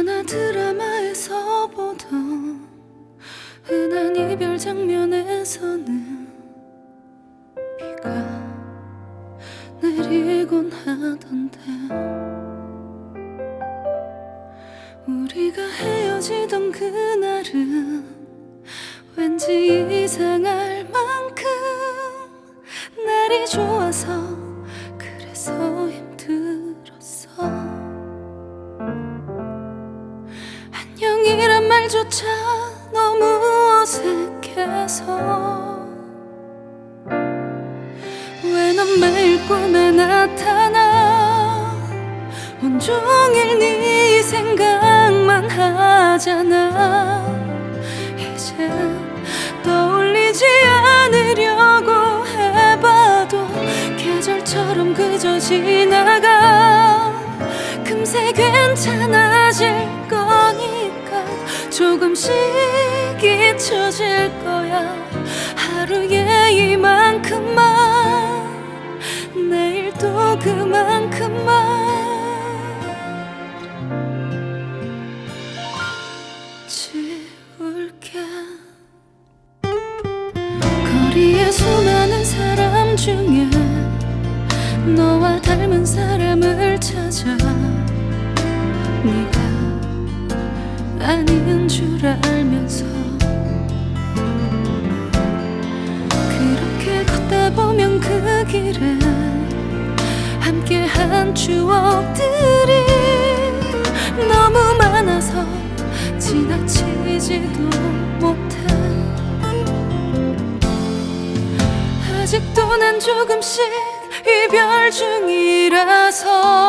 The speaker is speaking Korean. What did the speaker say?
영화나 드라마에서 보던 흔한 이별 장면에서는 비가 내리곤 하던데 우리가 헤어지던 그날은 왠지 이상할 만큼 날이 좋아서 말조차 너무 어색해서 왜 넌 매일 꿈에 나타나? 온종일 네 생각만 하잖아. 이제 떠올리지 않으려고 해봐도 계절처럼 그저 지나가. 금세 괜찮아질 거니까 조금씩 잊혀질 거야. 하루에 이만큼만 내일 또 그만큼만 지울게. 거리에 수많은 사람 중에 너와 닮은 사람을 아닌 줄 알면서 그렇게 걷다 보면 그 길에 함께한 추억들이 너무 많아서 지나치지도 못해. 아직도 난 조금씩 이별 중이라서